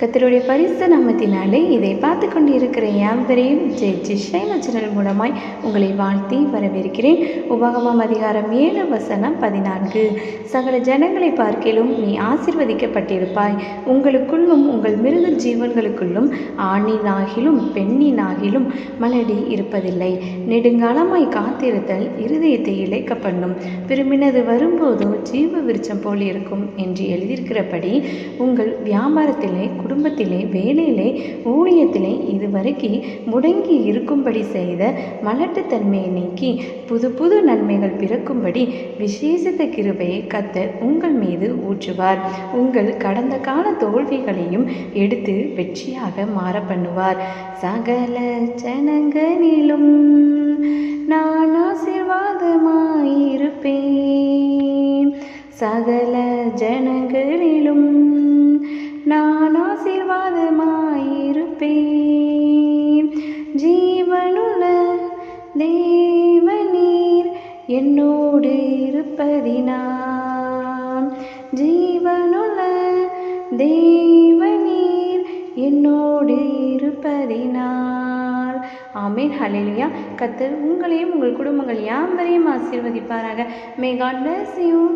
கத்தருடைய பரிசு நாமத்தினாலே இதை பார்த்து கொண்டு இருக்கிற யாம்பரையும் ஜெய் ஜிஷைன சேனல் மூலமாய் உங்களை வாழ்த்தி வரவேற்கிறேன். உபகமம் அதிகாரம் ஏழு வசனம் பதினான்கு. சகல ஜனங்களை பார்க்கிலும் நீ ஆசிர்வதிக்கப்பட்டிருப்பாய். உங்களுக்குள்ளும் உங்கள் மிருக ஜீவன்களுக்குள்ளும் ஆணினாகிலும் பெண்ணினாகிலும் மலடி இருப்பதில்லை. நெடுங்காலமாய் காத்திருத்தல் இருதயத்தை இழைக்க பண்ணும் விரும்பினது வரும்போதோ ஜீவ விருச்சம் போல் இருக்கும் என்று எழுதியிருக்கிறபடி உங்கள் வியாபாரத்திலே குடும்பத்திலே வேலையிலே ஊழியத்திலே இதுவரைக்கும் முடங்கி இருக்கும்படி செய்த மலட்டுத்தன்மையை நீக்கி புது புது நன்மைகள் பிறக்கும்படி விசேஷத்த கிருபையை கத்தர் உங்கள் மீது ஊற்றுவார். உங்கள் கடந்த கால தோல்விகளையும் எடுத்து வெற்றியாக மாற பண்ணுவார். சகல ஜனங்களிலும் நான் ஆசீர்வாதமாயிருப்பேன். சகல ஜனங்களிலும் தேவநீர் என்னோடு இருப்பதினான். ஜீவனுள்ள தேவநீர் என்னோடு இருப்பதினால் ஆமீன். ஹalleluya. கத்தர் உங்களையும் உங்கள் குடும்பங்கள் யாவரையும் ஆசீர்வதிப்பாராக. May God bless you